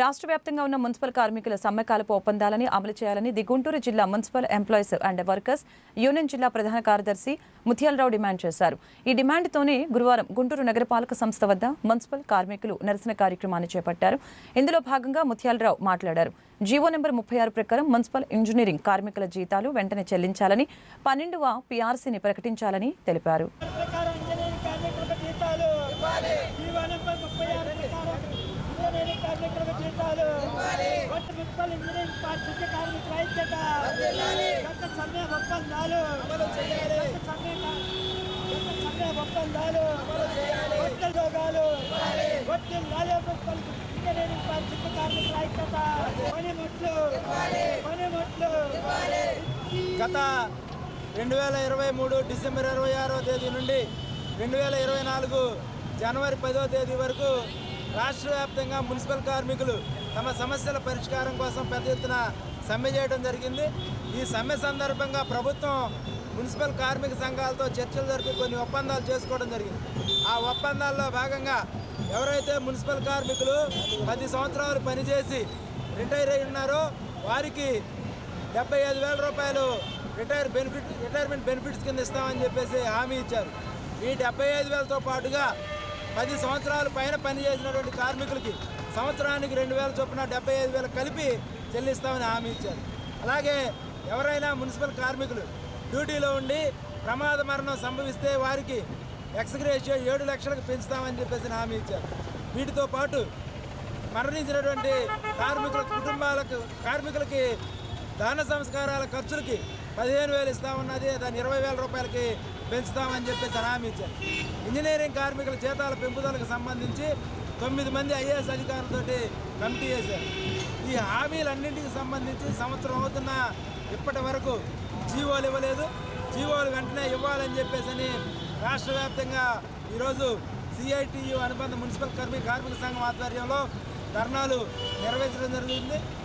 రాష్ట్ర వ్యాప్తంగా ఉన్న మున్సిపల్ కార్మికుల సమ్మెకాలపు ఒప్పందాలని అమలు చేయాలని ది గుంటూరు జిల్లా municipal employees and workers union జిల్లా ప్రధాన కార్యదర్శి ముత్యాలరావు డిమాండ్ చేశారు. ఈ డిమాండ్తోనే గురువారం గుంటూరు నగరపాలక సంస్థ వద్ద మున్సిపల్ కార్మికులు నిరసన కార్యక్రమాన్ని చేపట్టారు. ఇందులో భాగంగా ముత్యాలరావు మాట్లాడారు. జీవో నెంబర్ ముప్పై ఆరు ప్రకారం మున్సిపల్ ఇంజనీరింగ్ కార్మికుల జీతాలు వెంటనే చెల్లించాలని పన్నెండవ పీఆర్సీని ప్రకటించాలని తెలిపారు. కార్మికులకు కొత్త మున్సిపల్ ఇంజనీరింగ్ పారిశుద్ధ్య కార్మికుల ఐక్యత కొత్త సమ్మె ఒప్పందాలు కొత్త సమ్మె కొత్త సమ్మె ఒప్పందాలు కొత్త ఉద్యోగాలు కొత్త మున్సిపల్ ఇంజనీరింగ్ పారిశుద్ధ్య కార్మికుల ఐక్యత పనిముట్లు పనిముట్లు గత రెండు వేల ఇరవై మూడు డిసెంబర్ ఇరవై ఆరో తేదీ నుండి రెండు వేల ఇరవై నాలుగు జనవరి పదో తేదీ వరకు రాష్ట్ర వ్యాప్తంగా మున్సిపల్ కార్మికులు తమ సమస్యల పరిష్కారం కోసం పెద్ద ఎత్తున సమ్మె చేయడం జరిగింది. ఈ సమ్మె సందర్భంగా ప్రభుత్వం మున్సిపల్ కార్మిక సంఘాలతో చర్చలు జరిపి కొన్ని ఒప్పందాలు చేసుకోవడం జరిగింది. ఆ ఒప్పందాల్లో భాగంగా ఎవరైతే మున్సిపల్ కార్మికులు పది సంవత్సరాలు పనిచేసి రిటైర్ అయి ఉన్నారో వారికి డెబ్బై ఐదు వేల రూపాయలు రిటైర్ బెనిఫిట్ రిటైర్మెంట్ బెనిఫిట్స్ కింద ఇస్తామని చెప్పేసి హామీ ఇచ్చారు. ఈ డెబ్బై ఐదు వేలతో పాటుగా పది సంవత్సరాల పైన పనిచేసినటువంటి కార్మికులకి సంవత్సరానికి రెండు వేల చొప్పున డెబ్బై ఐదు వేలు కలిపి చెల్లిస్తామని హామీ ఇచ్చారు. అలాగే ఎవరైనా మున్సిపల్ కార్మికులు డ్యూటీలో ఉండి ప్రమాద మరణం సంభవిస్తే వారికి ఎక్స్గ్రేషియో ఏడు లక్షలకు పెంచుతామని చెప్పేసి హామీ ఇచ్చారు. వీటితో పాటు మరణించినటువంటి కార్మికుల కుటుంబాలకు కార్మికులకి దాన సంస్కారాల ఖర్చులకి పదిహేను వేలు ఇస్తామన్నది దాన్ని ఇరవై వేల రూపాయలకి పెంచుతామని చెప్పేసి హామీ ఇచ్చారు. ఇంజనీరింగ్ కార్మికుల జీతాల పెంపుదలకు సంబంధించి తొమ్మిది మంది ఐఏఎస్ అధికారులతోటి కమిటీ చేశారు ఈ హామీలన్నింటికి సంబంధించి సంవత్సరం అవుతున్న ఇప్పటి వరకు జీవోలు ఇవ్వలేదు. జీవోలు వెంటనే ఇవ్వాలని చెప్పేసి రాష్ట్ర వ్యాప్తంగా ఈరోజు సిఐటియు అనుబంధ మున్సిపల్ కార్మిక కార్మిక సంఘం ఆధ్వర్యంలో ధర్నాలు నిర్వహించడం జరుగుతుంది